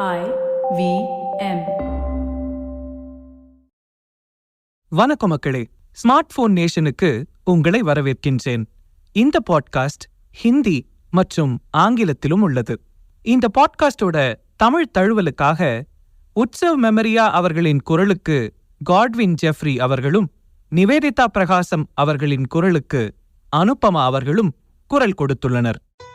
I V M வணக்கம் மக்களே. Smart phone நேஷனுக்கு உங்களை வரவேற்கின்றேன். இந்த பாட்காஸ்ட் ஹிந்தி மற்றும் ஆங்கிலத்திலும் உள்ளது. இந்த பாட்காஸ்டோட தமிழ் தழுவலுக்காக உற்சவ் மெமரியா அவர்களின் குரலுக்கு காட்வின் ஜெஃப்ரி அவர்களும் நிவேதிதா பிரகாசம் அவர்களின் குரலுக்கு அனுபமா அவர்களும் குரல் கொடுத்துள்ளனர்.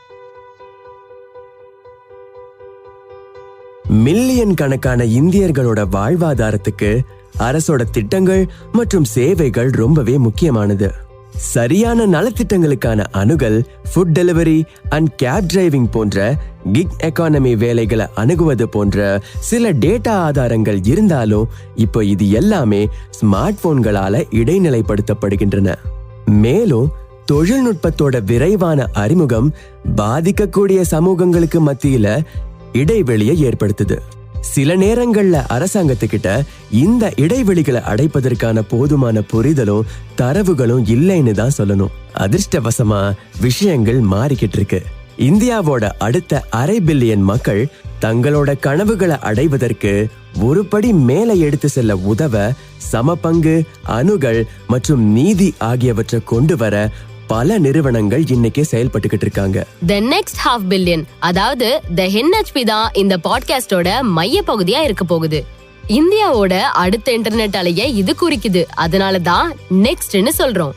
மில்லியன் கணக்கான இந்தியர்களோட வாழ்வாதாரத்துக்கு அரசோட திட்டங்கள் மற்றும் சேவைகள் ரொம்பவே முக்கியமானது. சரியான நலத்திட்டங்களுக்கான அணுகல் food delivery and cab driving போன்ற கிக் எக்கானமி வேலைகளை அணுகுவது போன்ற சில டேட்டா ஆதாரங்கள் இருந்தாலும் இப்போ இது எல்லாமே ஸ்மார்ட் போன்களால இடைநிலைப்படுத்தப்படுகின்றன. மேலும் தொழில்நுட்பத்தோட விரைவான அறிமுகம் பாதிக்கக்கூடிய சமூகங்களுக்கு மத்தியில இடைவெளியை ஏற்படுத்துது. சில நேரங்கள்ல அரசாங்கத்துக்கிட்ட இந்த இடைவெளிகளை அடைப்பதற்கான போதுமான புரிதலும் தரவுகளும் இல்லைன்னு தான் சொல்லணும். அதிர்ஷ்டவசமா விஷயங்கள் மாறிக்கிட்டு இருக்கு. இந்தியாவோட அடுத்த அரை பில்லியன் மக்கள் தங்களோட கனவுகளை அடைவதற்கு ஒரு படி மேலே எடுத்து செல்ல உதவ சம பங்கு அணுகல் மற்றும் நீதி ஆகியவற்றை கொண்டு வர பல நிறுவனங்கள் இன்னைக்கு செயல்பட்டுக்கிட்டு இருக்காங்க. த நெக்ஸ்ட் ஹாஃப் பில்லியன் அதாவது த ஹென்ஹெச்பி தான் இந்த பாட்காஸ்டோட மைய பகுதியா இருக்க போகுது. இந்தியாவோட அடுத்த இன்டர்நெட் அலைய இது குறிக்குது. அதனால தான் நெக்ஸ்ட்னு சொல்றோம்.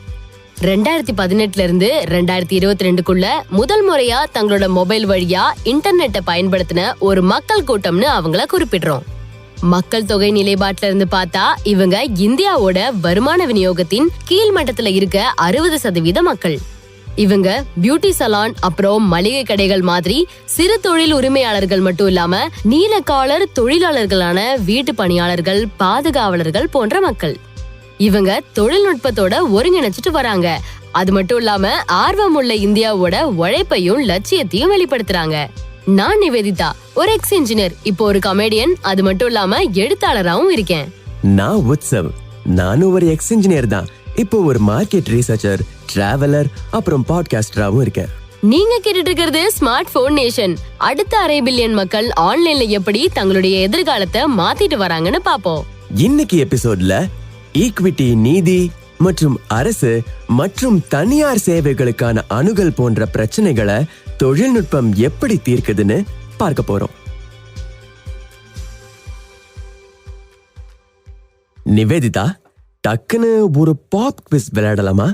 ரெண்டாயிரத்தி பதினெட்டுல இருந்து ரெண்டாயிரத்தி இருபத்தி ரெண்டுக்குள்ள முதல் முறையா தங்களோட மொபைல் வழியா இன்டர்நெட்டை பயன்படுத்தின ஒரு மக்கள் கூட்டம்னு அவங்கள குறிப்பிடுறோம். மக்கள் தொகை நிலைப்பாட்டுல இருந்து பார்த்தா இவங்க இந்தியாவோட வருமான விநியோகத்தின் கீழ் மட்டத்துல இருக்க அறுபது சதவீத மக்கள். இவங்க பியூட்டி சலான் அப்புறம் மளிகை கடைகள் மாதிரி சிறு தொழில் உரிமையாளர்கள் மட்டும் இல்லாம நீல காலர் தொழிலாளர்களான வீட்டு பணியாளர்கள் பாதுகாவலர்கள் போன்ற மக்கள். இவங்க தொழில்நுட்பத்தோட ஒருங்கிணைச்சிட்டு வராங்க. அது மட்டும் இல்லாம ஆர்வமுள்ள இந்தியாவோட உழைப்பையும் லட்சியத்தையும் வெளிப்படுத்துறாங்க. நான் நிவேதிதா ஒரு எக்ஸ் இன்ஜினியர் இப்போ ஒரு கமெடியன் அது மட்டும் இல்லாம எழுத்தாளராவும் இருக்கேன். நான் உத்சவ். நானும் ஒரு எக்ஸ் இன்ஜினியர் தான். இப்போ ஒரு மார்க்கெட் ரீசர்ச்சர் டிராவலர் அப்புறம் பாட்காஸ்டராகவும் இருக்கேன். நீங்க கேட்டுட்டு இருக்கிறது ஸ்மார்ட் போன் நேஷன் அடுத்த அரை பில்லியன் மக்கள் ஆன்லைன்ல எப்படி தங்களுடைய எதிர்காலத்தை மாத்திட்டு வராங்கன்னு பாப்போம். இன்னைக்கு எபிசோட்ல ஈக்விட்டி நீதி மற்றும் அரசு மற்றும் தனியார் சேவைகளுக்கான அணுகல் போன்ற பிரச்சனைகளை தொழில்நுட்பம் எப்படி தீர்க்குதுன்னு பார்க்க போறோம். நிவேதிதா டக்குன்னு ஒரு பாப் குவிஸ் விளையாடலாமா?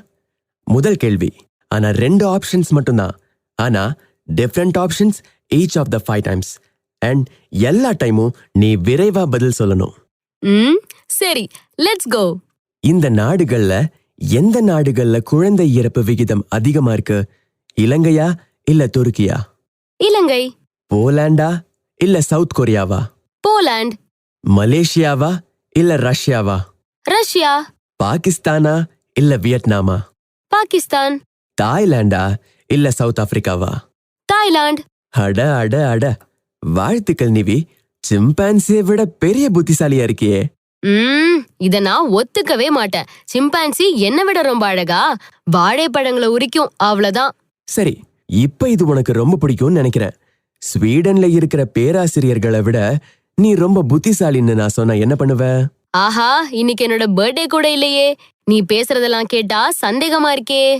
முதல் கேள்வி. ஆனா ரெண்டு ஆப்ஷன்ஸ் மட்டும்தான். ஆனா different options each of the five times and எல்லா டைமும் நீ விரைவா பதில் சொல்லணும். ம் சரி லெட்ஸ் கோ இந்த நாடுகள்ல எந்த நாடுகள்ல குழந்தை இறப்பு விகிதம் அதிகமா இருக்கு? இலங்கையா இல்ல துருக்கியா? இலங்கை. போலாண்டா? இல்ல சவுத் கொரியாவா? போலாந்து மலேசியாவா? இல்ல ரஷ்யாவா? ரஷ்யா. பாகிஸ்தானா? இல்ல வியட்நாமா? பாகிஸ்தான். தாய்லாண்டா? இல்ல சவுத் ஆப்பிரிக்காவா? தாய்லாந்து அட அட அட. வாழ்த்துக்கள் நிவி. சிம்பான்சியை விட பெரிய புத்திசாலியா இருக்கியே. ம் இத நான் ஒத்துக்கவே மாட்டேன். சிம்பான்சி என்ன விட ரொம்ப அழகா. வாழைப்பழங்களை உரிக்கும். அவ்வளவுதான். சரி இப்ப இது உனக்கு ரொம்ப பிடிக்கும்னு நினைக்கிறேன். ஸ்வீடன்ல இருக்கிற பேராசிரியர்களை விட நீ ரொம்ப புத்திசாலின்னு நான் சொன்னா என்ன பண்ணுவ? ஆஹா இன்னைக்கு என்னோட பர்த்டே கூட இல்லையே. நீ பேசுறதெல்லாம் கேட்டா சந்தேகமா இருக்கே.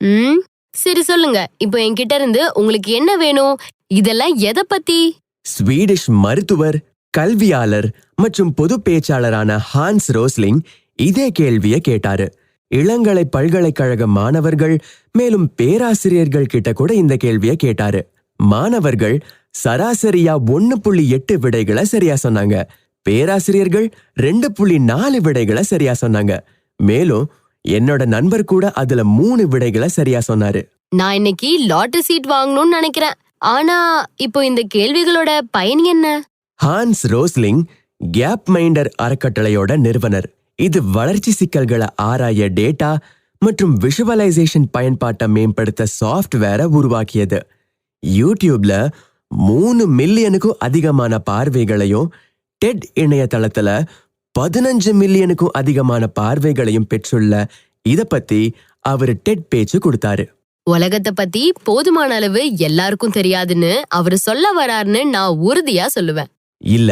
ம் சரி சொல்லுங்க. இப்போ என்கிட்ட இருந்து உங்களுக்கு என்ன வேணும்? இதெல்லாம் எதை பத்தி? ஸ்வீடிஷ் மருத்துவர் கல்வியாளர் மற்றும் பொது பேச்சாளரான ஹான்ஸ் ரோஸ்லிங் இதே கேள்வியை கேட்டாரு. இளங்கலை பல்கலைக்கழக மாணவர்கள் மேலும் பேராசிரியர்கள் கிட்ட கூட இந்த கேள்வியை கேட்டாரு. மாணவர்கள் சராசரியா ஒன்னு புள்ளி எட்டு விடைகளை சரியா சொன்னாங்க. பேராசிரியர்கள் ரெண்டு புள்ளி நாலு விடைகளை சரியா சொன்னாங்க. மேலும் என்னோட நண்பர் கூட அதுல மூணு விடைகளை சரியா சொன்னாரு. நான் இன்னைக்கு லாட்டரி சீட் வாங்கணும்னு நினைக்கிறேன். ஆனா இப்போ இந்த கேள்விகளோட பயன் என்ன? ஹான்ஸ் ரோஸ்லிங் கேப் மைண்டர் அறக்கட்டளையோட நிறுவனர். இது வளர்ச்சி சிக்கல்களை ஆராய டேட்டா மற்றும் விஷுவலைசேஷன் பயன்பாட்டை மேம்படுத்த சாஃப்ட்வேரை உருவாக்கியது. யூடியூப்ல மூணு மில்லியனுக்கும் அதிகமான பார்வைகளையும் டெட் இணையதளத்துல பதினஞ்சு மில்லியனுக்கும் அதிகமான பார்வைகளையும் பெற்றுள்ள இத பத்தி அவர் டெட் பேச்சு கொடுத்தாரு. உலகத்தை பத்தி போதுமான அளவு எல்லாருக்கும் தெரியாதுன்னு அவரு சொல்ல வராருன்னு நான் உறுதியா சொல்லுவேன். இல்ல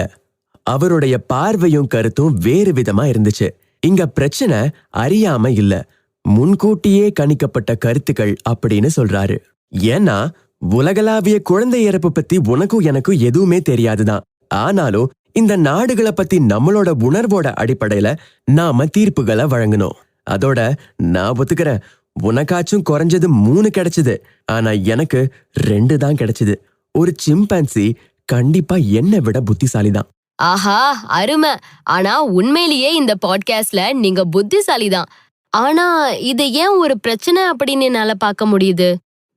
அவருடைய பார்வையும் கருத்தும் வேறு விதமா இருந்துச்சு. இங்க பிரச்சனை அறியாம இல்ல. முன்கூட்டியே கணிக்கப்பட்ட கருத்துக்கள் அப்படின்னு சொல்றாரு. ஏன்னா உலகளாவிய குழந்தை இறப்பு பத்தி உனக்கும் எனக்கும் எதுவுமே தெரியாதுதான். ஆனாலும் இந்த நாடுகளை பத்தி நம்மளோட உணர்வோட அடிப்படையில நாம தீர்ப்புகளை வழங்கணும். அதோட நான் ஒத்துக்கிறேன். உனக்காச்சும் குறைஞ்சது மூணு கிடைச்சது. ஆனா எனக்கு ரெண்டு தான் கிடைச்சது. ஒரு சிம்பான்சி கண்டிப்பா என்னை விட புத்திசாலிதான். ஆஹா அருமை. ஆனா உண்மையிலேயே இந்த பாட்காஸ்ட்ல நீங்க புத்திசாலி தான் ஆனா இது ஏன் ஒரு பிரச்சனை அப்படின்னு என்னால பார்க்க முடியுது?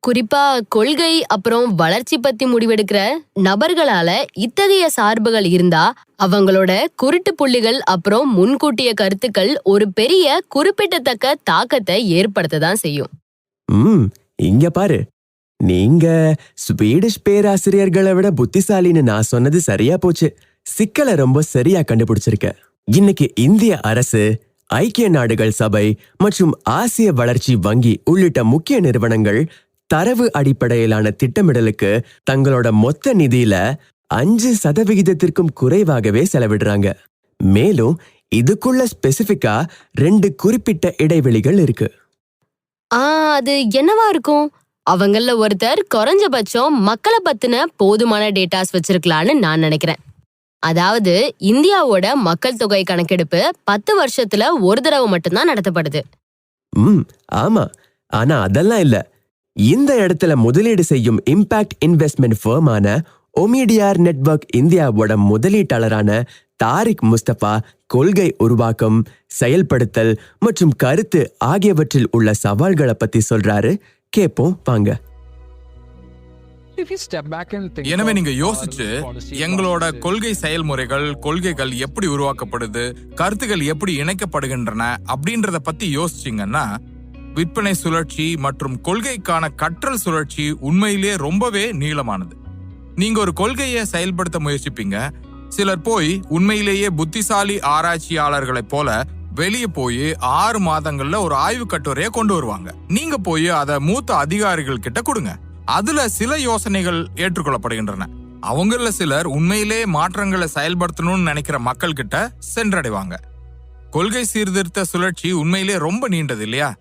குறிப்பா கொள்கை அப்புறம் வளர்ச்சி பத்தி முடிவெடுக்கிற நபர்களால இத்தகைய சார்புகள் இருந்தா அவங்களோட குருட்டு புள்ளிகள் அப்புறம் முன்கூட்டிய கருத்துக்கள் ஒரு பெரிய குறிப்பிடத்தக்க தாக்கத்தை ஏற்படுத்த தான் செய்யும். ம் இங்க பாரு. நீங்க ஸ்வீடிஷ் பேராசிரியர்களை விட புத்திசாலின்னு நான் சொன்னது சரியா போச்சு. சிக்கலை ரொம்ப சரியா கண்டுபிடிச்சிருக்க. இன்னைக்கு இந்திய அரசு ஐக்கிய நாடுகள் சபை மற்றும் ஆசிய வளர்ச்சி வங்கி உள்ளிட்ட முக்கிய நிறுவனங்கள் தரவு அடிப்படையிலான திட்டமிடலுக்கு தங்களோட மொத்த நிதியில அஞ்சு சதவிகிதத்திற்கும் குறைவாகவே செலவிடுறாங்க. மேலும் இதுக்குள்ள ஸ்பெசிபிக்கா ரெண்டு குறிப்பிட்ட இடைவெளிகள் இருக்கு. அது என்னவா இருக்கும்? அவங்கள ஒருத்தர் குறைஞ்சபட்சம் மக்களை பத்தின போதுமான டேட்டாஸ் வச்சிருக்கலான்னு நான் நினைக்கிறேன். அதாவது இந்தியாவோட மக்கள் தொகை கணக்கெடுப்பு பத்து வருஷத்துல ஒரு தடவை மட்டும்தான் நடத்தப்படுது. ம் ஆமா. ஆனா அதெல்லாம் இல்ல. இந்த இடத்துல முதலீடு செய்யும் இம்பாக்ட் இன்வெஸ்ட்மெண்ட் ஃபர்மான ஒமிடியார் நெட்வொர்க் இந்தியாவோட முதலீட்டாளரான தாரிக் முஸ்தபா கொள்கை உருவாக்கம் செயல்படுத்தல் மற்றும் கருத்து ஆகியவற்றில் உள்ள சவால்களை பத்தி சொல்றாரு கேப்போம் வாங்க. எனவே நீங்க யோசிச்சு எங்களோட கொள்கை செயல்முறைகள் கொள்கைகள் எப்படி உருவாக்கப்படுது கருத்துகள் எப்படி இணைக்கப்படுகின்றன அப்படின்றத பத்தி யோசிச்சீங்கன்னா விற்பனை சுழற்சி மற்றும் கொள்கைக்கான கற்றல் சுழற்சி உண்மையிலேயே ரொம்பவே நீளமானது. நீங்க ஒரு கொள்கையை செயல்படுத்த முயற்சிப்பீங்க. சிலர் போய் உண்மையிலேயே புத்திசாலி ஆராய்ச்சியாளர்களைப் போல வெளியே போய் ஆறு மாதங்கள்ல ஒரு ஆய்வு கட்டுரையை கொண்டு வருவாங்க. நீங்க போய் அதை மூத்த அதிகாரிகள் கிட்ட கொடுங்க. அதுல சில யோசனைகள் ஏற்றுக்கொள்ளப்படுகின்றன. அவங்கள சிலர் உண்மையிலே மாற்றங்களை செயல்படுத்தணும்னு நினைக்கிற மக்கள் கிட்ட சென்றடைவாங்க. கொள்கை சீர்திருத்த சுழற்சி உண்மையிலே ரொம்ப நீண்டது இல்லையா?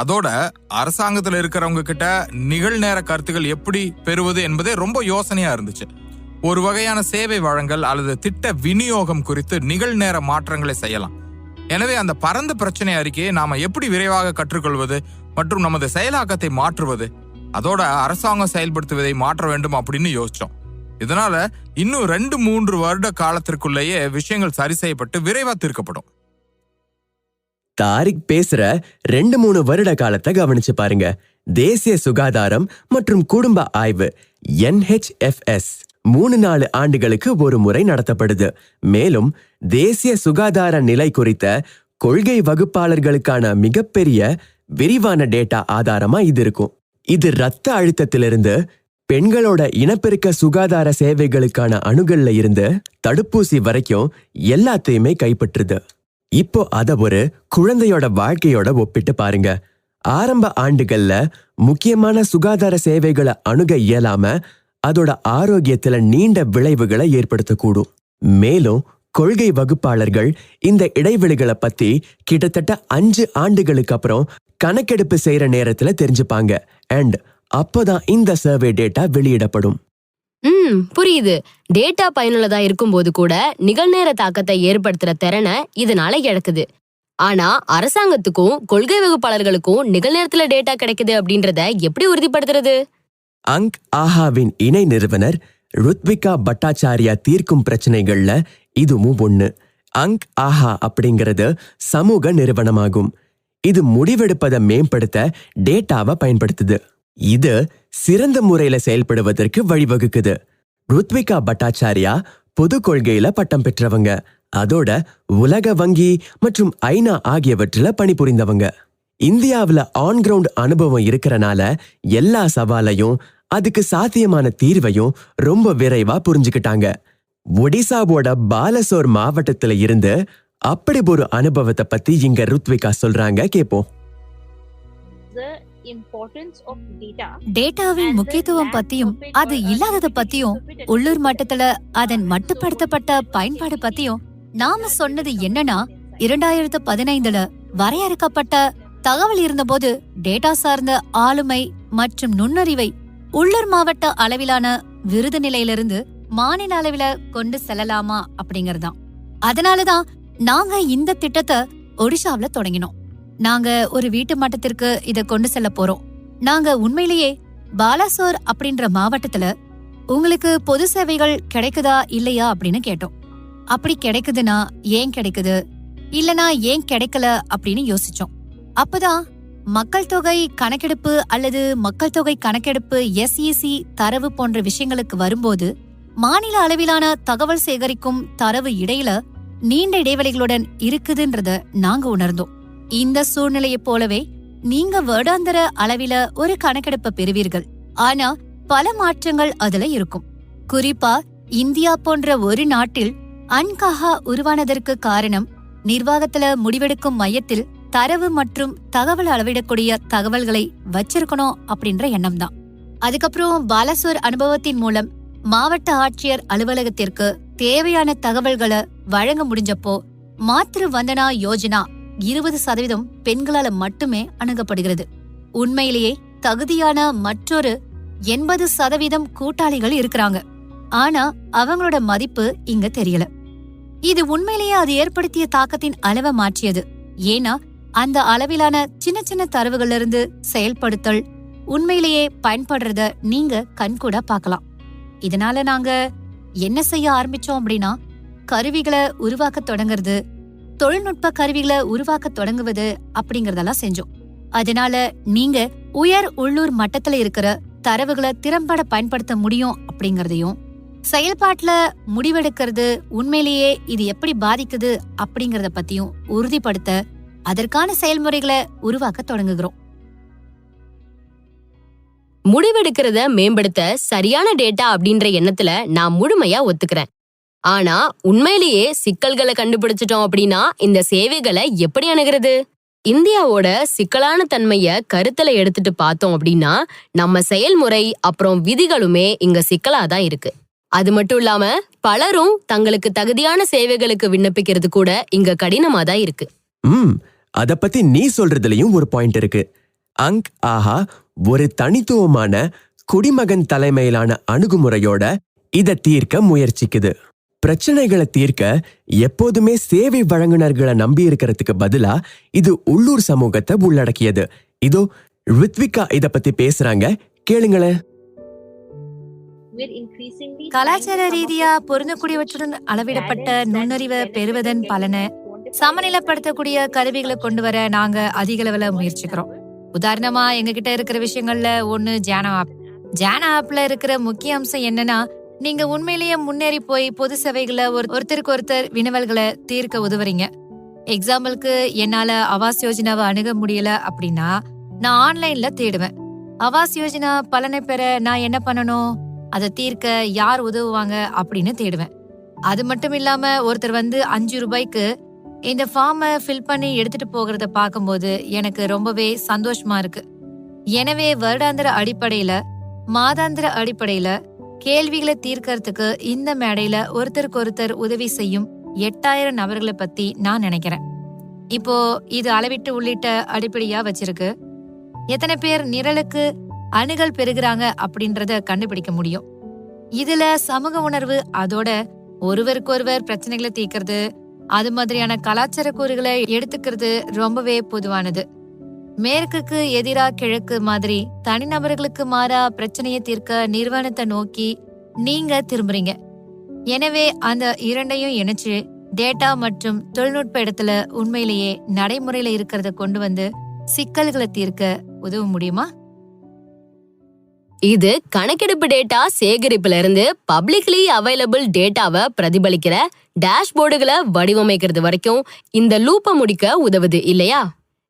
அதோட அரசாங்கத்துல இருக்கிறவங்க கிட்ட நிகழ்நேர கருத்துக்கள் எப்படி பெறுவது என்பதே ரொம்ப யோசனையா இருந்துச்சு. ஒரு வகையான சேவை வழங்கல் அல்லது திட்ட விநியோகம் குறித்து நிகழ்நேர மாற்றங்களை செய்யலாம். எனவே அந்த பரந்த பிரச்சனை அறிக்கையை நாம எப்படி விரைவாக கற்றுக்கொள்வது மற்றும் நமது செயலாக்கத்தை மாற்றுவது அதோட அரசாங்கம் செயல்படுத்துவதை மாற்ற வேண்டும் அப்படின்னு யோசிச்சோம். இதனால இன்னும் ரெண்டு மூன்று வருட காலத்திற்குள்ளேயே விஷயங்கள் சரி செய்யப்பட்டு விரைவா தீர்க்கப்படும். தாரிக் பேசுற ரெண்டு மூணு வருட காலத்தை கவனிச்சு பாருங்க. தேசிய சுகாதாரம் மற்றும் குடும்ப ஆய்வு NHFS மூணு நாலு ஆண்டுகளுக்கு ஒரு முறை நடத்தப்படுது. மேலும் தேசிய சுகாதார நிலை குறித்த கொள்கை வகுப்பாளர்களுக்கான மிகப்பெரிய விரிவான டேட்டா ஆதாரமா இது இருக்கும். இது ரத்த அழுத்தத்திலிருந்து பெண்களோட இனப்பெருக்க சுகாதார சேவைகளுக்கான அணுகல்ல இருந்து தடுப்பூசி வரைக்கும் எல்லாத்தையுமே கைப்பற்றுது. இப்போ அத ஒரு குழந்தையோட வாழ்க்கையோட ஒப்பிட்டு பாருங்க. ஆரம்ப ஆண்டுகள்ல முக்கியமான சுகாதார சேவைகளை அணுக இயலாம அதோட ஆரோக்கியத்துல நீண்ட விளைவுகளை ஏற்படுத்தக்கூடும். மேலும் கொள்கை வகுப்பாளர்கள் இந்த இடைவெளிகளை பத்தி கிட்டத்தட்ட அஞ்சு ஆண்டுகளுக்கு அப்புறம் கணக்கெடுப்பு செய்யற நேரத்துல தெரிஞ்சுப்பாங்க. அண்ட் அப்போதான் இந்த சர்வே டேட்டா வெளியிடப்படும். ம் புரியுது. டேட்டா பயனுள்ளதா இருக்கும்போது கூட நிகழ்நேர தாக்கத்தை ஏற்படுத்துற திறனை இதனால இழக்குது. ஆனா அரசாங்கத்துக்கும் கொள்கை வகுப்பாளர்களுக்கும் நிகழ்நேரத்துல டேட்டா கிடைக்குது அப்படின்றத எப்படி உறுதிப்படுத்துறது? அங்க் ஆஹாவின் இணை நிறுவனர் ருத்விகா பட்டாச்சாரியா தீர்க்கும் பிரச்சனைகள்ல இதுவும் ஒண்ணு. அங்க் ஆஹா அப்படிங்கிறது சமூக நிறுவனமாகும். இது முடிவெடுப்பதை மேம்படுத்த டேட்டாவை பயன்படுத்துது. இது சிறந்த முறையில செயல்படுவதற்கு வழிவகுக்குது. ருத்விகா பட்டாச்சாரியா பொது கொள்கையில பட்டம் பெற்றவங்க. அதோட உலக வங்கி மற்றும் ஐநா ஆகியவற்றில பணிபுரிந்தவங்க. இந்தியாவுல ஆன் கிரவுண்ட் அனுபவம் இருக்கறனால எல்லா சவாலையும் அதுக்கு சாத்தியமான தீர்வையும் ரொம்ப விரைவா புரிஞ்சுக்கிட்டாங்க. ஒடிசாவோட பாலசோர் மாவட்டத்துல இருந்து அப்படி ஒரு அனுபவத்தை பத்தி இங்க ருத்விகா சொல்றாங்க. கேப்போம். டேட்டாவின் முக்கியத்துவம் பத்தியும் அது இல்லாதத பத்தியும் உள்ளூர் மட்டத்துல அதன் மட்டுப்படுத்தப்பட்ட பயன்பாடு பத்தியும் நாம சொன்னது என்னன்னா இரண்டாயிரத்து பதினைந்துல வரையறுக்கப்பட்ட தகவல் இருந்தபோது டேட்டா சார்ந்த ஆளுமை மற்றும் நுண்ணறிவை உள்ளூர் மாவட்ட அளவிலான விருது நிலையிலிருந்து மாநில அளவில கொண்டு செல்லலாமா அப்படிங்கறதான் அதனாலதான் நாங்க இந்த திட்டத்தை ஒடிஷாவுல தொடங்கினோம். நாங்க ஒரு வீட்டு மட்டத்திற்கு இத கொண்டு செல்ல போறோம். நாங்க உண்மையிலேயே பாலாசோர் அப்படின்ற மாவட்டத்துல உங்களுக்கு பொது சேவைகள் கிடைக்குதா இல்லையா அப்படின்னு கேட்டோம். அப்படி கிடைக்குதுன்னா ஏன் கிடைக்குது? இல்லனா ஏன் கிடைக்கல அப்படின்னு யோசிச்சோம். அப்பதான் மக்கள் தொகை கணக்கெடுப்பு அல்லது மக்கள் தொகை கணக்கெடுப்பு எஸ்இசி தரவு போன்ற விஷயங்களுக்கு வரும்போது மாநில அளவிலான தகவல் சேகரிக்கும் தரவு இடையில நீண்ட இடைவெளிகளுடன் இருக்குதுன்றத நாங்க உணர்ந்தோம். இந்த சூழ்நிலையைப் போலவே நீங்க வருடாந்திர அளவில ஒரு கணக்கெடுப்பை பெறுவீர்கள். ஆனா பல மாற்றங்கள் அதுல இருக்கும். குறிப்பா இந்தியா போன்ற ஒரு நாட்டில் அன்கஹா உருவானதற்கு காரணம் நிர்வாகத்துல முடிவெடுக்கும் மையத்தில் தரவு மற்றும் தகவல் அளவிடக்கூடிய தகவல்களை வச்சிருக்கணும் அப்படின்ற எண்ணம் தான் அதுக்கப்புறம் பாலசோர் அனுபவத்தின் மூலம் மாவட்ட ஆட்சியர் அலுவலகத்திற்கு தேவையான தகவல்களை வழங்க முடிஞ்சப்போ மாத்ரு வந்தனா யோஜனா இருபது சதவீதம் பெண்களால மட்டுமே அணுகப்படுகிறது. உண்மையிலேயே தகுதியான மற்றொரு எண்பது சதவீதம் கூட்டாளிகள் இருக்கிறாங்க. ஆனா அவங்களோட மதிப்பு இங்க தெரியல. இது உண்மையிலேயே அது ஏற்படுத்திய தாக்கத்தின் அளவை மாற்றியது. ஏன்னா அந்த அளவிலான சின்ன சின்ன தரவுகள்ல இருந்து செயல்படுத்தல் உண்மையிலேயே பயன்படுறத நீங்க கண்கூட பார்க்கலாம். இதனால நாங்க என்ன செய்ய ஆரம்பிச்சோம் அப்படின்னா கருவிகளை உருவாக்க தொடங்குறது தொழில்நுட்ப கருவிகளை உருவாக்க தொடங்குவது அப்படிங்கறதெல்லாம் செஞ்சோம். அதனால நீங்க உயர் உள்ளூர் மட்டத்துல இருக்கிற தரவுகளை திறம்பட பயன்படுத்த முடியும் அப்படிங்கறதையும் செயல்பாட்டுல முடிவெடுக்கிறது உண்மையிலேயே இது எப்படி பாதிக்குது அப்படிங்கறத பத்தியும் உறுதிப்படுத்த அதற்கான செயல்முறைகளை உருவாக்க தொடங்குகிறோம். முடிவெடுக்கிறத மேம்படுத்த சரியான டேட்டா அப்படின்ற எண்ணத்துல நான் முழுமையா ஒத்துக்கிறேன். ஆனா உண்மையிலேயே சிக்கல்களை கண்டுபிடிச்சிட்டோம் அப்படின்னா இந்த சேவைகளை எப்படி அணுகிறது? இந்தியாவோட சிக்கலான தன்மைய கருத்துல எடுத்துட்டு பார்த்தோம் அப்படின்னா நம்ம செயல்முறை அப்புறம் விதிகளுமே இங்க சிக்கலா தான் இருக்கு. அது மட்டும் இல்லாம பலரும் தங்களுக்கு தகுதியான சேவைகளுக்கு விண்ணப்பிக்கிறது கூட இங்க கடினமா தான் இருக்கு. ம் அத பத்தி நீ சொல்றதுலயும் ஒரு பாயிண்ட் இருக்கு. அங்க் ஆஹா ஒரு தனித்துவமான குடிமகன் தலைமையிலான அணுகுமுறையோட இத தீர்க்க முயற்சிக்குது. பிரச்சனைகளை தீர்க்க எப்போதுமே சேவை வழங்குனர்களை நம்பி இருக்கிறதுக்கு பதிலா இது உள்ளூர் சமூகத்தை உள்ளடக்கியது. இதோ ரித்விகா இத பத்தி பேசுறாங்க. கேளுங்களேன் கலாச்சார ரீதியா பொருந்தக்கூடியவற்றுடன் அளவிடப்பட்ட நுண்ணறிவை பெறுவதன் பலனை சமநிலைப்படுத்தக்கூடிய கருவிகளை கொண்டு வர நாங்க அதிக அளவுல முயற்சிக்கிறோம். உதாரணமா எங்ககிட்ட இருக்கிற விஷயங்கள்ல ஒன்னு ஜானா ஆப் ஜானா ஆப்ல இருக்கிற முக்கிய அம்சம் என்னன்னா நீங்க உண்மையிலேயே முன்னேறி போய் பொது சேவைகளை ஒரு ஒருத்தருக்கு ஒருத்தர் வினவல்களை தீர்க்க உதவுறீங்க. எக்ஸாம்பிளுக்கு என்னால ஆவாஸ் யோஜனாவை அணுக முடியல அப்படின்னா நான் ஆன்லைன்ல தேடுவேன். ஆவாஸ் யோஜனா பலனை பெற நான் என்ன பண்ணணும்? அதை தீர்க்க யார் உதவுவாங்க அப்படின்னு தேடுவேன். அது மட்டும் இல்லாம ஒருத்தர் வந்து அஞ்சு ரூபாய்க்கு இந்த ஃபார்மை ஃபில் பண்ணி எடுத்துட்டு போகிறத பார்க்கும்போது எனக்கு ரொம்பவே சந்தோஷமா இருக்கு. எனவே வருடாந்திர அடிப்படையில மாதாந்திர அடிப்படையில கேள்விகளை தீர்க்கறதுக்கு இந்த மேடையில ஒருத்தருக்கு ஒருத்தர் உதவி செய்யும் எட்டாயிரம் நபர்களை பத்தி நான் நினைக்கிறேன். இப்போ இது அளவிட்டு உள்ளிட்ட அடிப்படையா வச்சிருக்கு. எத்தனை பேர் நிரலுக்கு அணுகல் பெறுகிறாங்க அப்படின்றத கண்டுபிடிக்க முடியும். இதுல சமூக உணர்வு அதோட ஒருவருக்கொருவர் பிரச்சனைகளை தீர்க்கறது அது மாதிரியான கலாச்சார கூறுகளை எடுத்துக்கிறது ரொம்பவே பொதுவானது. மேற்குக்கு எதிரா கிழக்கு மாதிரி தனிநபர்களுக்கு மாறா பிரச்சனையை தீர்க்க நிறுவனத்தை நோக்கி நீங்க திரும்புறீங்க. எனவே அந்த இரண்டையும் இணைச்சு டேட்டா மற்றும் தொழில்நுட்ப இடத்துல உண்மையிலேயே நடைமுறையில இருக்கிறத கொண்டு வந்து சிக்கல்களை தீர்க்க உதவ முடியுமா? இது கணக்கெடுப்பு டேட்டா சேகரிப்புல இருந்து பப்ளிக்லி அவைலபிள் டேட்டாவை பிரதிபலிக்கிற டேஷ்போர்டுகளை வடிவமைக்கிறது வரைக்கும் இந்த லூப்பை முடிக்க உதவுது இல்லையா?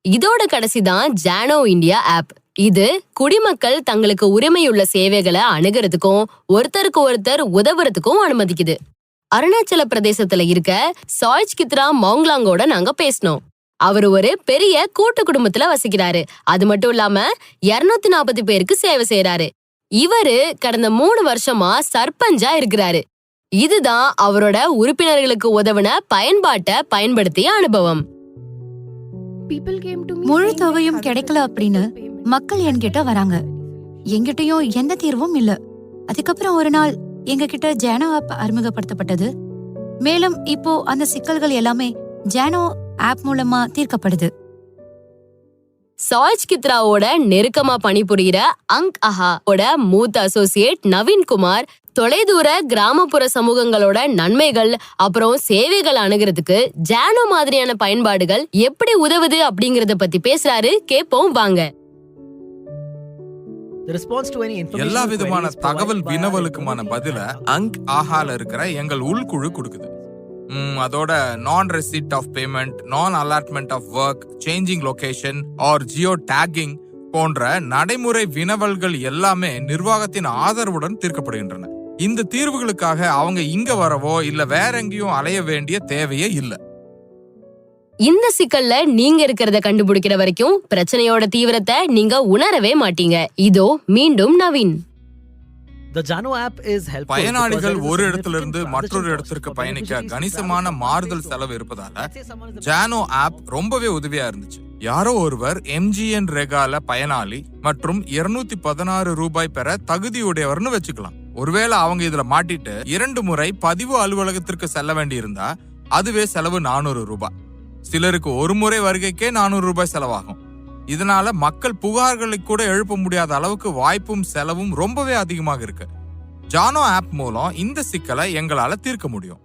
இதோட கடைசி தான் ஜானோ இந்தியா ஆப் இது குடிமக்கள் தங்களுக்கு உரிமையுள்ள சேவைகளை அணுகிறதுக்கும் ஒருத்தருக்கு ஒருத்தர் உதவுறதுக்கும் அனுமதிக்குது. அருணாச்சல பிரதேசத்துல இருக்க சாய்ச் கித்ரா மோங்லாங்கோட நாங்க பேசினோம். அவர் ஒரு பெரிய கூட்டு குடும்பத்துல வசிக்கிறாரு. அது மட்டும் இல்லாம 240 நாற்பது பேருக்கு சேவை செய்யறாரு இவரு கடந்த மூணு வருஷமா சர்பஞ்சா இருக்கிறாரு. இதுதான் அவரோட உறுப்பினர்களுக்கு உதவின பயன்பாட்டை பயன்படுத்திய அனுபவம். முழு தொகையும் கிடைக்கல அப்படின்னு மக்கள் என்கிட்ட வராங்க. என்கிட்டயும் எந்த தீர்வும் இல்ல. அதுக்கப்புறம் ஒரு நாள் எங்க கிட்ட ஜானோ ஆப் அறிமுகப்படுத்தப்பட்டது. மேலும் இப்போ அந்த சிக்கல்கள் எல்லாமே ஜானோ ஆப் மூலமா தீர்க்கப்படுது. சாய்ச் கித்ராவோட நெருக்கமா பணிபுரியிற அங்க் அஹாவோட மூத்த அசோசியேட் நவீன் குமார் தொலைதூர கிராமப்புற சமூகங்களோட நன்மைகள் அப்புறம் சேவைகள் அணுகிறதுக்கு ஜானோ மாதிரியான பயன்பாடுகள் எப்படி உதவுது அப்படிங்கறத பத்தி பேசுறாரு. கேப்போம் வாங்க. எல்லா விதமான தகவல் வினவலுக்குமான பதில அங்க் ஆஹால இருக்கிற எங்கள் உள்குழு கொடுக்குது. அதோட non receipt of payment non allotment of work changing location or geo tagging போன்ற நடைமுறை வினவல்கள் எல்லாமே நிர்வாகத்தின் ஆதரவுடன் தீர்க்கப்படுகின்றன. இந்த தீர்வுகளுக்காக அவங்க இங்க வரவோ இல்ல வேற எங்கேயும் அலைய வேண்டிய தேவையே இல்ல. இந்த சிக்கல்ல நீங்க இருக்கிறத கண்டுபிடிக்கிற வரைக்கும் பிரச்சனையோட தீவிரத்தை நீங்க உணரவே மாட்டீங்க. இதோ மீண்டும் நவீன். பயனாளிகள் ஒரு இடத்துல இருந்து மற்றொரு இடத்திற்கு பயணிக்க கணிசமான மாறுதல் செலவு இருப்பதால ஜானோ ஆப் ரொம்பவே உதவியா இருந்துச்சு. யாரோ ஒருவர் எம்ஜிஎன் ரெகால பயனாளி மற்றும் 216 பதினாறு ரூபாய் பெற தகுதியுடையவர்னு வச்சுக்கலாம். ஒருவேளை அவங்க இதுல மாட்டிட்டு இரண்டு முறை பதிவு அலுவலகத்திற்கு செல்ல வேண்டியிருந்தா அதுவே செலவு நானூறு ரூபாய். சிலருக்கு ஒரு முறை வருகைக்கே நானூறு ரூபாய் செலவாகும். இதனால மக்கள் புகார்களை கூட எழுப்ப முடியாத அளவுக்கு வாய்ப்பும் செலவும் ரொம்பவே அதிகமாக இருக்கு. ஜானோ ஆப் மூலம் இந்த சிக்கலை எங்களால தீர்க்க முடியும்.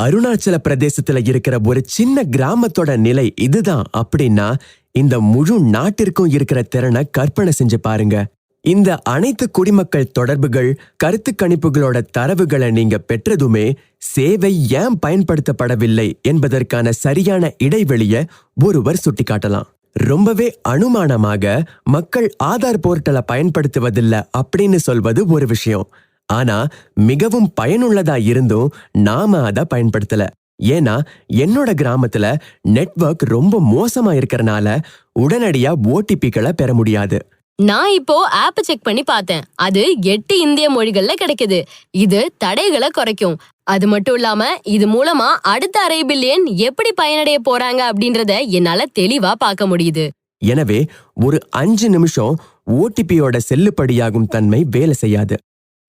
அருணாச்சல பிரதேசத்துல இருக்கிற ஒரு சின்ன கிராமத்தோட நிலை இதுதான் அப்படின்னா இந்த முழு நாட்டிற்கும் இருக்கிற திறனை கற்பனை செஞ்சு பாருங்க. இந்த அனைத்து குடிமக்கள் தொடர்புகள் கருத்து கணிப்புகளோட தரவுகளை நீங்க பெற்றதுமே சேவை ஏன் பயன்படுத்தப்படவில்லை என்பதற்கான சரியான இடைவெளிய ஒருவர் சுட்டிக்காட்டலாம். ரொம்பவே அனுமானமாக மக்கள் ஆதார் போர்ட்டலை பயன்படுத்துவதில்ல அப்படின்னு சொல்வது ஒரு விஷயம். ஆனா மிகவும் பயனுள்ளதா இருந்தும் நாம அத பயன்படுத்தல. ஏன்னா என்னோட கிராமத்துல நெட்வொர்க் ரொம்ப மோசமா இருக்கறனால உடனடியா ஓடிபிக்களை பெற முடியாது. நான் இப்போ ஆப் செக் பண்ணி பார்த்தேன். அது எட்டு இந்திய மொழிகள்ல கிடைக்குது. இது தடைகளை குறைக்கும். அது மட்டும் இல்லாம இது மூலமா அடுத்த அரை பில்லியன் எப்படி பயனடைய போறாங்க அப்படின்றத என்னால தெளிவா பார்க்க முடியுது. எனவே ஒரு அஞ்சு நிமிஷம் ஓடிபியோட செல்லுபடியாகும் தன்மை வேலை செய்யாது.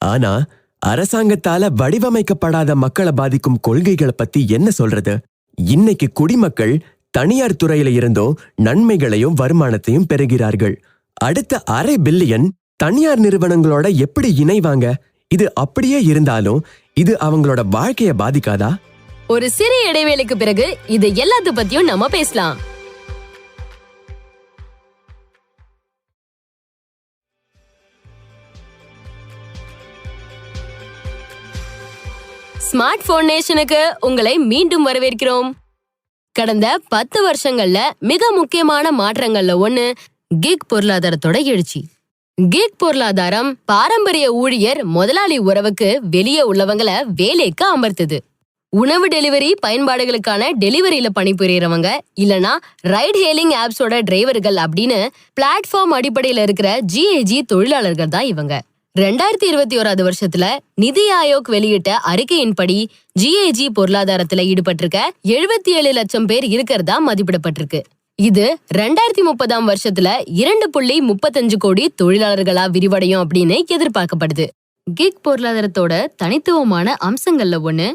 ஆனா அரசாங்கத்தால வடிவமைக்கப்படாத மக்களை பாதிக்கும் கொள்கைகளை பத்தி என்ன சொல்றது? இன்னைக்கு குடிமக்கள் தனியார் துறையில இருந்தும் நன்மைகளையும் வருமானத்தையும் பெறுகிறார்கள். அடுத்த அரை பில்லியன் தனியார் நிறுவனங்களோட எப்படி இணைவாங்க? இது அப்படியே இருந்தாலும் இது அவங்களோட வாழ்க்கைய பாதிக்காதா? ஒரு சிறு இடைவேளைக்கு பிறகு இது எல்லாத்து பத்தியும் நம்ம பேசலாம். ஸ்மார்ட் போன் நேஷனுக்கு உங்களை மீண்டும் வரவேற்கிறோம். கடந்த பத்து வருஷங்கள்ல மிக முக்கியமான மாற்றங்கள்ல ஒண்ணு கிக் பொருளாதாரத்தோட எழுச்சி. கிக் பொருளாதாரம் பாரம்பரிய ஊழியர் முதலாளி உறவுக்கு வெளியே உள்ளவங்கள வேலைக்கு அமர்த்துது. உணவு டெலிவரி பயன்பாடுகளுக்கான டெலிவரியில பணிபுரியறவங்க இல்லனா ரைட் ஹேலிங் ஆப்ஸோட டிரைவர்கள் அப்படின்னு பிளாட்ஃபார்ம் அடிப்படையில இருக்கிற ஜிஏஜி தொழிலாளர்கள் தான் இவங்க. ரெண்டாயிரத்தி இருபத்தி ஓராது வருஷத்துல நிதி ஆயோக் வெளியிட்ட அறிக்கையின்படி ஜிஏஜி பொருளாதாரத்துல ஈடுபட்டிருக்க எழுபத்தி ஏழு லட்சம் பேர் இருக்கிறதா மதிப்பிடப்பட்டிருக்கு. இது ரெண்டாயிரத்தி முப்பதாம் வருஷத்துல இரண்டு புள்ளி முப்பத்தஞ்சு கோடி தொழிலாளர்களா விரிவடையும் அப்படின்னு எதிர்பார்க்கப்படுது. கிக் பொருளாதாரத்தோட தனித்துவமான அம்சங்கள்ல ஒண்ணு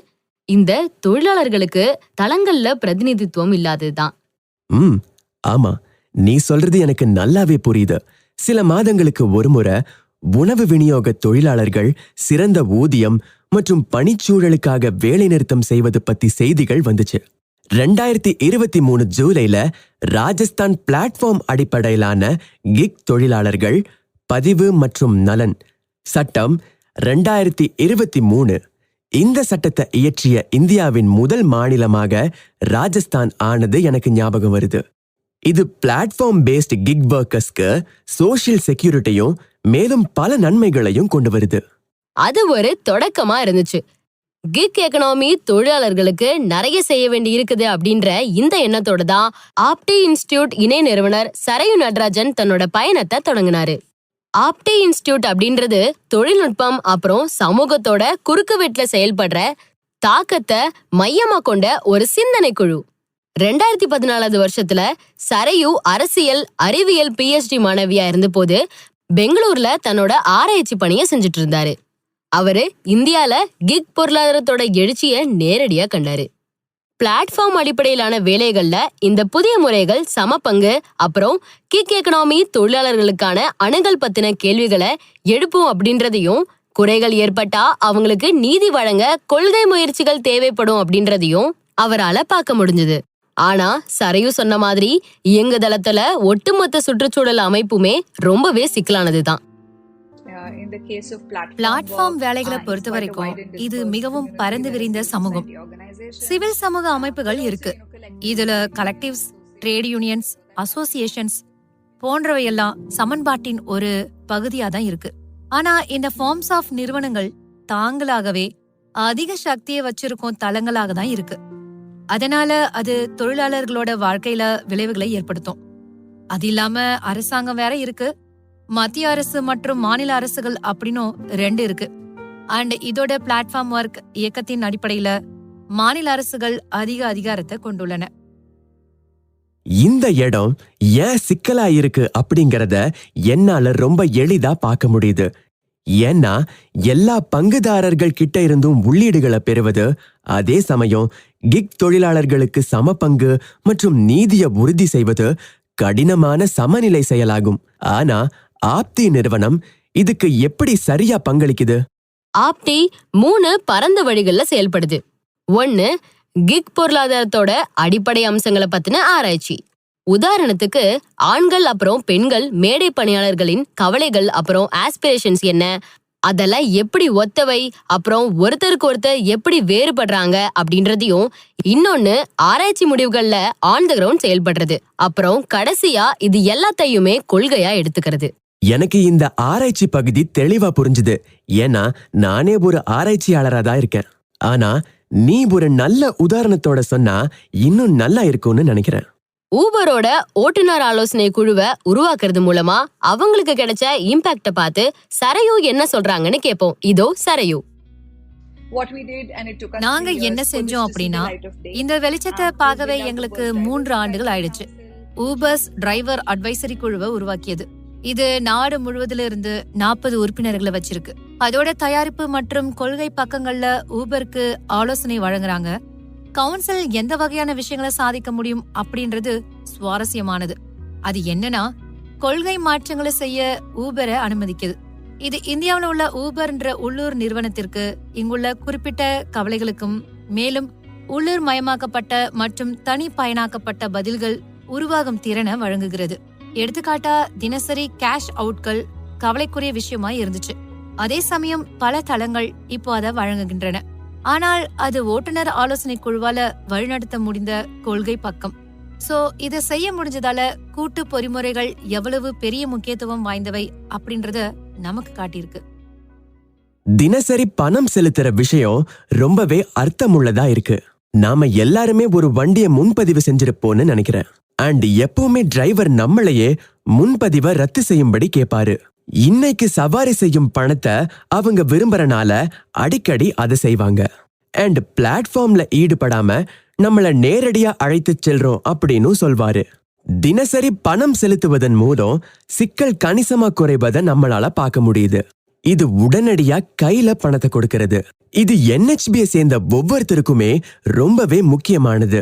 இந்த தொழிலாளர்களுக்கு தளங்கள்ல பிரதிநிதித்துவம் இல்லாததுதான். ம் ஆமா. நீ சொல்றது எனக்கு நல்லாவே புரியுது. சில மாதங்களுக்கு ஒருமுறை உணவு விநியோக தொழிலாளர்கள் சிறந்த ஊதியம் மற்றும் பணிச்சூழலுக்காக வேலைநிறுத்தம் செய்வது பத்தி செய்திகள் வந்துச்சு. ரெண்டாயிரத்தி இருபத்தி மூணு ஜூலைல ராஜஸ்தான் பிளாட்ஃபார்ம் அடிப்படையிலான கிக் தொழிலாளர்கள் பதிவு மற்றும் நலன் சட்டம் ரெண்டாயிரத்தி இருபத்தி மூணு. இந்த சட்டத்தை இயற்றிய இந்தியாவின் முதல் மாநிலமாக ராஜஸ்தான் ஆனது எனக்கு ஞாபகம் வருது. இது பிளாட்ஃபார்ம் பேஸ்ட் கிக் ஒர்க்கர்ஸ்க்கு சோஷியல் செக்யூரிட்டியும் மேலும் பல நன்மைகளையும் கொண்டு வருது. அது ஒரு தொடக்கமா இருந்துச்சு. கிக் எக்கனாமி தொழிலாளர்களுக்கு நிறைய செய்ய வேண்டி இருக்குது அப்படின்ற இந்த எண்ணத்தோட தான் ஆப்டி இன்ஸ்டியூட் இணை நிறுவனர் சரையு நடராஜன் தன்னோட பயணத்தை தொடங்கினாரு. ஆப்டி இன்ஸ்டியூட் அப்படின்றது தொழில்நுட்பம் அப்புறம் சமூகத்தோட குறுக்கு வெட்டுல செயல்படுற தாக்கத்தை மையமா கொண்ட ஒரு சிந்தனை குழு. ரெண்டாயிரத்தி பதினாலாவது வருஷத்துல சரையு அரசியல் அறிவியல் பிஹெச்டி மாணவியா இருந்தபோது பெங்களூர்ல தன்னோட ஆராய்ச்சி பணியை செஞ்சுட்டு இருந்தாரு. அவரு இந்தியால கிக் பொருளாதாரத்தோட எழுச்சியை நேரடியா கண்டாரு. பிளாட்ஃபார்ம் அடிப்படையிலான வேலைகள்ல இந்த புதிய முறைகள் சமபங்கு அப்புறம் கிக் எக்கனாமி தொழிலாளர்களுக்கான அணுகல் பத்தின கேள்விகளை எழுப்பும் அப்படின்றதையும் குறைகள் ஏற்பட்டா அவங்களுக்கு நீதி வழங்க கொள்கை முயற்சிகள் தேவைப்படும் அப்படின்றதையும் அவரால பார்க்க முடிஞ்சது. ஆனா சரையு சொன்ன மாதிரி இயங்குதளத்துல ஒட்டுமொத்த சுற்றுச்சூழல் அமைப்புமே ரொம்பவே சிக்கலானதுதான். பிளாட்ஃபார்ம் வேலைகளை பொறுத்த வரைக்கும் இது மிகவும் பரந்து விரிந்த சமூகம். சிவில் சமூக அமைப்புகள் இருக்கு. இதுல கலெக்டிவ்ஸ் ட்ரேட் யூனியன்ஸ் அசோசியேஷன்ஸ் போன்றவையெல்லாம் சமன்பாட்டின் ஒரு பகுதியா தான் இருக்கு. ஆனா இந்த ஃபார்ம்ஸ் ஆஃப் நிறுவனங்கள் தாங்களாகவே அதிக சக்தியை வச்சிருக்கும் தளங்களாக தான் இருக்கு. அதனால அது தொழிலாளர்களோட வாழ்க்கையில விளைவுகளை ஏற்படுத்தும். அது இல்லாம அரசாங்கம் வேற இருக்கு. மத்திய அரசு மற்றும் மாநில அரசுகள் அப்படின்னும் ரெண்டு இருக்கு. அண்ட் இதோட பிளாட்ஃபார்ம் ஒர்க் இயக்கத்தின் அடிப்படையில மாநில அரசுகள் அதிக அதிகாரத்தை கொண்டுள்ளன. இந்த இடம் ஏன் சிக்கலா இருக்கு அப்படிங்கறத என்னால ரொம்ப எளிதா பார்க்க முடியுது. ஏன்னா எல்லா பங்குதாரர்கள் கிட்ட இருந்தும் உள்ளீடுகளை பெறுவது அதே சமயம் கிக் தொழிலாளர்களுக்கு சம பங்கு மற்றும் நீதியை உறுதி செய்வது கடினமான சமநிலை செயலாகும். ஆனா ஆப்தி நிறுவனம் இதுக்கு எப்படி சரியா பங்களிக்குது? ஆப்டி மூணு பரந்த வழிகள்ல செயல்படுது. ஒன்னு கிக் பொருளாதாரத்தோட அடிப்படை அம்சங்களை பத்தின ஆராய்ச்சி. உதாரணத்துக்கு ஆண்கள் அப்புறம் பெண்கள் மேடை பணியாளர்களின் கவலைகள் அப்புறம் ஆஸ்பிரேஷன்ஸ் என்ன? அதெல்லாம் எப்படி ஒத்தவை? அப்புறம் ஒருத்தருக்கு ஒருத்தர் எப்படி வேறுபடுறாங்க? அப்படின்றதையும் இன்னொன்னு ஆராய்ச்சி முடிவுகள்ல ஆன் த கிரவுண்ட் செயல்படுறது. அப்புறம் கடைசியா இது எல்லாத்தையுமே கொள்கையா எடுத்துக்கிறது. எனக்கு இந்த ஆராய்ச்சி பகுதி தெளிவா புரிஞ்சுது. ஏன்னா நானே ஒரு ஆராய்ச்சியாளரா தான் இருக்கேன். ஆனா நீ ஒரு நல்ல உதாரணத்தோட சொன்னா இன்னும் நல்லா இருக்கும்னு நினைக்கிறேன். ஊபரோட ஓட்டுநர் ஆலோசனை குழுவை உருவாக்குறது மூலமா அவங்களுக்கு கிடைச்ச இம்பாக்ட பார்த்து சரையு என்ன சொல்றாங்கன்னு கேட்போம் இதோ சரையு. நாங்க என்ன செஞ்சோம் அப்படின்னா இந்த வெளிச்சத்தை பார்க்கவே எங்களுக்கு மூன்று ஆண்டுகள் ஆயிடுச்சு. ஊபர்ஸ் டிரைவர் அட்வைசரி குழுவை உருவாக்கியது. இது நாடு முழுவதுல இருந்து நாற்பது உறுப்பினர்களை வச்சிருக்கு. அதோட தயாரிப்பு மற்றும் கொள்கை பக்கங்கள்ல ஊபருக்கு ஆலோசனை வழங்குறாங்க. கவுன்சில் எந்த வகையான விஷயங்களை சாதிக்க முடியும் அப்படின்றது சுவாரஸ்யமானது. அது என்னன்னா கொள்கை மாற்றங்களை செய்ய ஊபரை அனுமதிக்குது. இது இந்தியாவில் உள்ள ஊபர்ன்ற உள்ளூர் நிறுவனத்திற்கு இங்குள்ள குறிப்பிட்ட கவலைகளுக்கும் மேலும் உள்ளூர் மயமாக்கப்பட்ட மற்றும் தனி பயனாக்கப்பட்ட பதில்கள் உருவாகும் திறனை வழங்குகிறது. எடுத்துக்காட்டா தினசரி கேஷ் அவுட்கள் கவலைக்குரிய விஷயமா இருந்துச்சு. அதே சமயம் பல தளங்கள் இப்போ அதை வழங்குகின்றன. ஆனால் அது ஓட்டுநர் ஆலோசனை குழுவால வழிநடத்த முடிந்த கொள்கை பக்கம். சோ இத செய்ய முடிஞ்சதால கூட்டு பொறிமுறைகள் எவ்வளவு பெரிய முக்கியத்துவம் வாய்ந்தவை அப்படின்றத நமக்கு காட்டியிருக்கு. தினசரி பணம் செலுத்துற விஷயம் ரொம்பவே அர்த்தமுள்ளதா இருக்கு. நாம எல்லாருமே ஒரு வண்டியை முன்பதிவு செஞ்சிருப்போம்னு நினைக்கிறேன். அண்ட் எப்பவுமே டிரைவர் நம்மளையே முன்பதிவை ரத்து செய்யும்படி கேட்பாரு இன்னைக்கு சவாரி செய்யும் பணத்தை அவங்க விரும்புறனால அடிக்கடி அதை செய்வாங்க. அண்ட் பிளாட்ஃபார்ம்ல ஈடுபடாம நம்மள நேரடியா அழைத்துச் செல்றோம் அப்படின்னு சொல்வாரு. தினசரி பணம் செலுத்துவதன் மூலம் சிக்கல் கணிசமா குறைவதை நம்மளால பார்க்க முடியுது. இது உடனடியா கையில பணத்தை கொடுக்கிறது. இது என்ஹெச்பியை சேர்ந்த ஒவ்வொருத்தருக்குமே ரொம்பவே முக்கியமானது.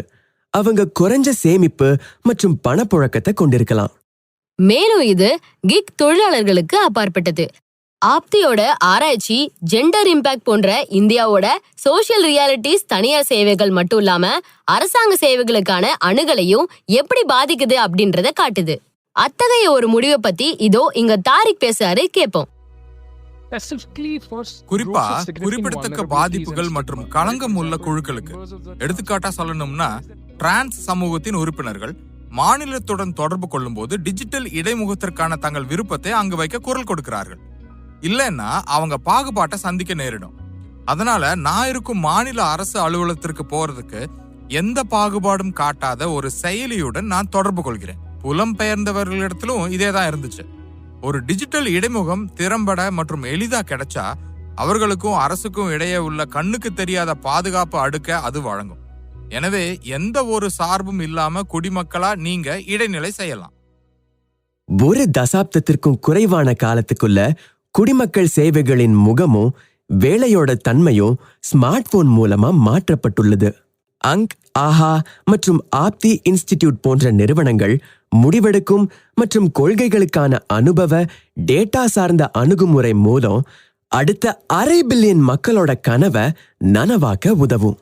அவங்க குறைஞ்ச சேமிப்பு மற்றும் பணப்புழக்கத்தை கொண்டிருக்கலாம். மேலும் இது கிக் தொழிலாளர்களுக்கு அப்பாற்பட்டது. ஆப்தியோட ஆராய்ச்சி ஜெண்டர் இம்பாக்ட் போன்ற இந்தியாவோட சோஷியல் ரியாலிட்டிஸ் தனியார் சேவைகள் மட்டும் இல்லாம அரசாங்க சேவைகளுக்கான அணுகலையும் எப்படி பாதிக்குது அப்படின்றத காட்டுது. அத்தகைய ஒரு முடிவை பத்தி இதோ இங்க தாரிக் பேசுறாரு கேட்போம் குறிப்பா குறிப்பிடத்தக்க பாதிப்புகள் மற்றும் களங்கம் உள்ள குழுக்களுக்கு. எடுத்துக்காட்டா சொல்லணும்னா டிரான்ஸ் சமூகத்தின் உறுப்பினர்கள் மாநிலத்துடன் தொடர்பு கொள்ளும்போது டிஜிட்டல் இடைமுகத்திற்கான தங்கள் விருப்பத்தை அங்கு வைக்க குரல் கொடுக்கிறார்கள். இல்லைன்னா அவங்க பாகுபாட்டை சந்திக்க நேரிடும். அதனால நான் இருக்கும் மாநில அரசு அலுவலகத்திற்கு போறதுக்கு எந்த பாகுபாடும் காட்டாத ஒரு செயலியுடன் நான் தொடர்பு கொள்கிறேன். புலம்பெயர்ந்தவர்களிடத்திலும் இதே தான் இருந்துச்சு. ஒரு டிஜிட்டல் இடைமுகம் திறம்பட மற்றும் எளிதா கிடைச்சா அவர்களுக்கும் அரசுக்கும் இடையே உள்ள கண்ணுக்கு தெரியாத பாதுகாப்பு அடுக்க அது வழங்கும். எனவே எந்த ஒரு சார்பும் இல்லாம குடிமக்களா நீங்க இடைநிலை செய்யலாம். ஒரு தசாப்தத்திற்கும் குறைவான காலத்துக்குள்ள குடிமக்கள் சேவைகளின் முகமும் வேலையோட தன்மையும் ஸ்மார்ட் போன் மூலமா மாற்றப்பட்டுள்ளது. அங்க் ஆஹா மற்றும் ஆப்தி இன்ஸ்டிடியூட் போன்ற நிறுவனங்கள் முடிவெடுக்கும் மற்றும் கொள்கைகளுக்கான அனுபவ டேட்டா சார்ந்த அணுகுமுறை மூலம் அடுத்த அரை பில்லியன் மக்களோட கனவை நனவாக்க உதவும்.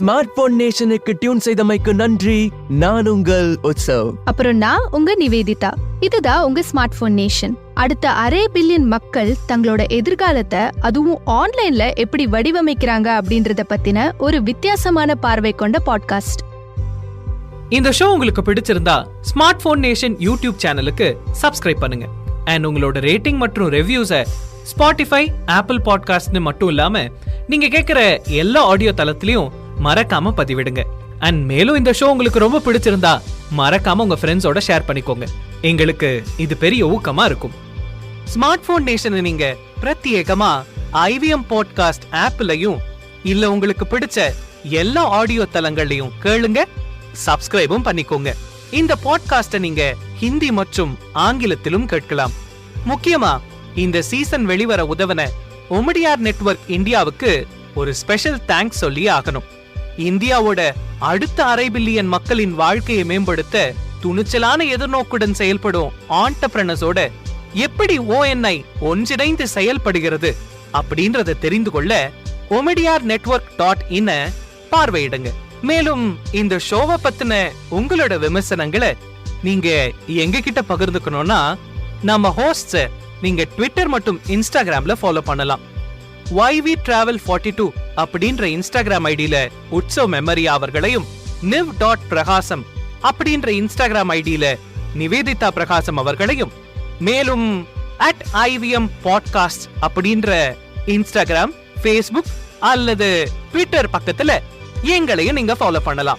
ஸ்மார்ட் போன் நேஷனுக்கு டியூன் செய்தமைக்கு நன்றி. நான் உங்கள் உற்சவ் அப்புறம் நான் உங்க நிவேதிதா. இதுதான் உங்க ஸ்மார்ட் போன் நேஷன். அடுத்த அரை பில்லியன் மக்கள் தங்களோட எதிர்காலத்தை அதுவும் ஆன்லைன்ல எப்படி வடிவமைக்கிறாங்க அப்படின்றத பத்தின ஒரு வித்தியாசமான பார்வை கொண்ட பாட்காஸ்ட். இந்த ஷோ உங்களுக்கு பிடிச்சிருந்தா ஸ்மார்ட் போன் நேஷன் யூடியூப் சேனலுக்கு சப்ஸ்கிரைப் பண்ணுங்க. அண்ட் உங்களோட ரேட்டிங் மற்றும் ரெவ்யூஸை ஸ்பாட்டிஃபை ஆப்பிள் பாட்காஸ்ட்னு மட்டும் இல்லாம நீங்க கேட்குற எல்லா ஆடியோ தளத்திலையும் மறக்காம பதிவிடுங்க. அண்ட் மேலும் இந்த ஷோ உங்களுக்கு ரொம்ப பிடிச்சிருந்தா மறக்காம உங்க ஃப்ரெண்ட்ஸோட ஷேர் பண்ணிக்கோங்க. எங்களுக்கு இது பெரிய ஊக்கமா இருக்கும். ஸ்மார்ட் போன் நேஷனை நீங்க பிரத்யேகமா ஐவிஎம் பாட்காஸ்ட் ஆப்லயும் இல்ல உங்களுக்கு பிடிச்ச எல்லா ஆடியோ தளங்கள்லயும் கேளுங்க சப்ஸ்கிரைபும் பண்ணிக்கோங்க. இந்த பாட்காஸ்ட நீங்க ஹிந்தி மற்றும் ஆங்கிலத்திலும் கேட்கலாம். முக்கியமா இந்த சீசன் வெளிவர உதவன ஒமடியார் நெட்வொர்க் இந்தியாவுக்கு ஒரு ஸ்பெஷல் தேங்க்ஸ் சொல்லி ஆகணும். இந்தியாவோட அடுத்த அரை பில்லியன் மக்களின் வாழ்க்கையை மேம்படுத்த துணிச்சலான எதிர்நோக்குடன் செயல்படும் ஆண்டப்ரனஸோட எப்படி ஓஎன்ஐ ஒன்றிணைந்து செயல்படுகிறது அப்படின்றத தெரிந்து கொள்ள ஒமிடியார் நெட்வொர்க் டாட் இன பார்வையிடுங்க. மேலும் இந்த ஷோவை பத்தின உங்களோட விமர்சனங்களை நீங்க எங்க கிட்ட பகிர்ந்துக்கணும்னா நம்ம ஹோஸ்ட்ஸ நீங்க ட்விட்டர் மற்றும் இன்ஸ்டாகிராம்ல ஃபாலோ பண்ணலாம். YV டிராவல் ஃபார்ட்டி டூ அப்படின்ற இன்ஸ்டாகிராம் ஐடியில உற்சவ் மெமரியா அவர்களையும் நிவ் டாட் பிரகாசம் அப்படின்ற இன்ஸ்டாகிராம் ஐடியில நிவேதிதா பிரகாசம் அவர்களையும் மேலும் அட் ஐவிஎம் பாட்காஸ்ட் அப்படின்ற இன்ஸ்டாகிராம் ஃபேஸ்புக் அல்லது ட்விட்டர் பக்கத்துல எங்களையும் நீங்க ஃபாலோ பண்ணலாம்.